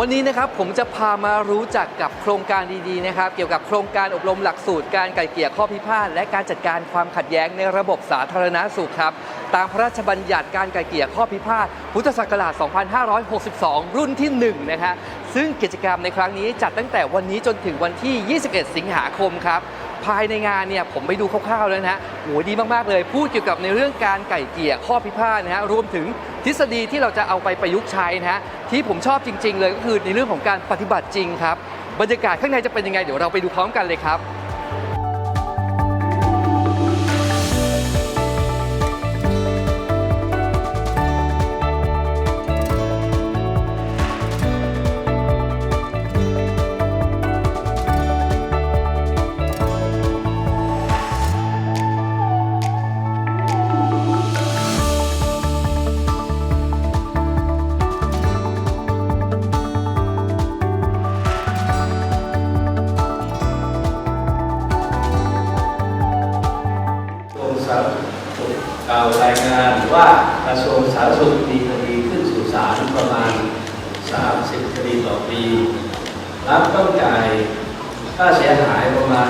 วันนี้นะครับผมจะพามารู้จักกับโครงการดีๆนะครับ เกี่ยวกับโครงการอบรมหลักสูตรการไกล่เกลี่ยข้อพิพาทและการจัดการความขัดแย้งในระบบสาธารณสุขครับ ตามพระราชบัญญัติการไกล่เกลี่ยข้อพิพาทพุทธศักราช 2562 รุ่นที่1นะฮะซึ่งกิจกรรมในครั้งนี้จัดตั้งแต่วันนี้จนถึงวันที่ 21 สิงหาคมครับ ภายในงานเนี่ยผมไปดูคร่าวๆแล้วนะฮะโหดีมากๆเลย พูดเกี่ยวกับในเรื่องการไก่เกลี่ยข้อพิพาทนะฮะรวมถึงทฤษฎีที่เราจะเอาไปประยุกต์ใช้นะฮะที่ผมชอบจริง ๆ เลยก็คือในเรื่องของการปฏิบัติจริงครับบรรยากาศข้างในจะเป็นยังไงเดี๋ยวเราไปดูพร้อมกันเลยครับาวรายงานว่ากระทรวงสาธารณสุขมีคดีขึ้นสู่ศาลประมาณ 30 คดีต่อปี รับต้องจ่ายค่าเสียหายประมาณ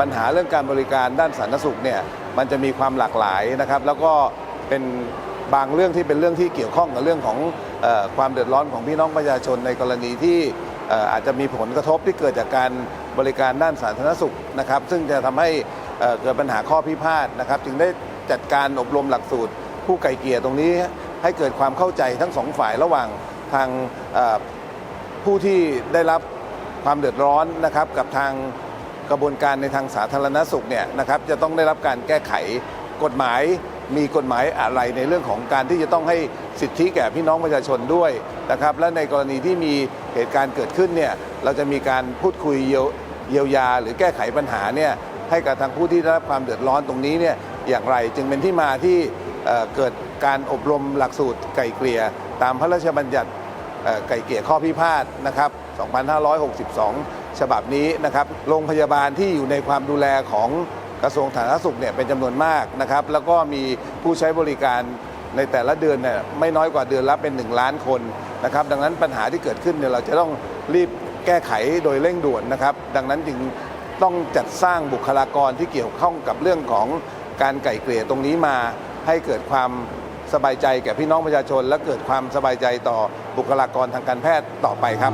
ปัญหาเรื่องการบริการด้านสาธารณสุขเนี่ยมันจะมีความหลากหลายนะครับ แล้วก็เป็นบางเรื่องที่เป็นเรื่องที่เกี่ยวข้องกับเรื่องของอความเดือดร้อนของพี่น้องประชาชนในกรณีที่อาจจะมีผลกระทบที่เกิดจากการบริการด้านสาธารณสุขนะครับ ซึ่งจะทำให้เกิดปัญหาข้อพิพาทนะครับ จึงได้จัดการอบรมหลักสูตร ผู้ไก่เกลี่ยตรงนี้ให้เกิดความเข้าใจทั้งสองฝ่ายระหว่างทางผู้ที่ได้รับความเดือดร้อนนะครับกับทาง กระบวนการในทางสาธารณสุขเนี่ยนะครับจะต้องได้รับการแก้ไขกฎหมายมีกฎหมายอะไรในเรื่องของการที่จะต้องให้สิทธิแก่พี่น้องประชาชนด้วยนะครับ และในกรณีที่มีเหตุการณ์เกิดขึ้นเนี่ยเราจะมีการพูดคุยเยียวยา หรือแก้ไขปัญหาเนี่ยให้กับทางผู้ที่ได้รับความเดือดร้อนตรงนี้เนี่ยอย่างไรจึงเป็นที่มาที่เกิดการอบรมหลักสูตรไก่เกลี่ย ตามพระราชบัญญัติไก่เกลี่ยข้อพิพาทนะครับ 2562 ฉบับนี้นะครับโรงพยาบาลที่อยู่ในความดูแลของกระทรวงสาธารณสุขเนี่ยเป็นจำนวนมากนะครับ แล้วก็มีผู้ใช้บริการในแต่ละเดือนเนี่ยไม่น้อยกว่าเดือนละเป็น 1 ล้านคนนะครับ ดังนั้นปัญหาที่เกิดขึ้นเนี่ยเราจะต้องรีบแก้ไขโดยเร่งด่วนนะครับ ดังนั้นจึงต้องจัดสร้างบุคลากรที่เกี่ยวข้องกับเรื่องของการไก่เกลี่ยตรงนี้มา ให้เกิดความสบายใจแก่พี่น้องประชาชน และเกิดความสบายใจต่อบุคลากรทางการแพทย์ต่อไปครับ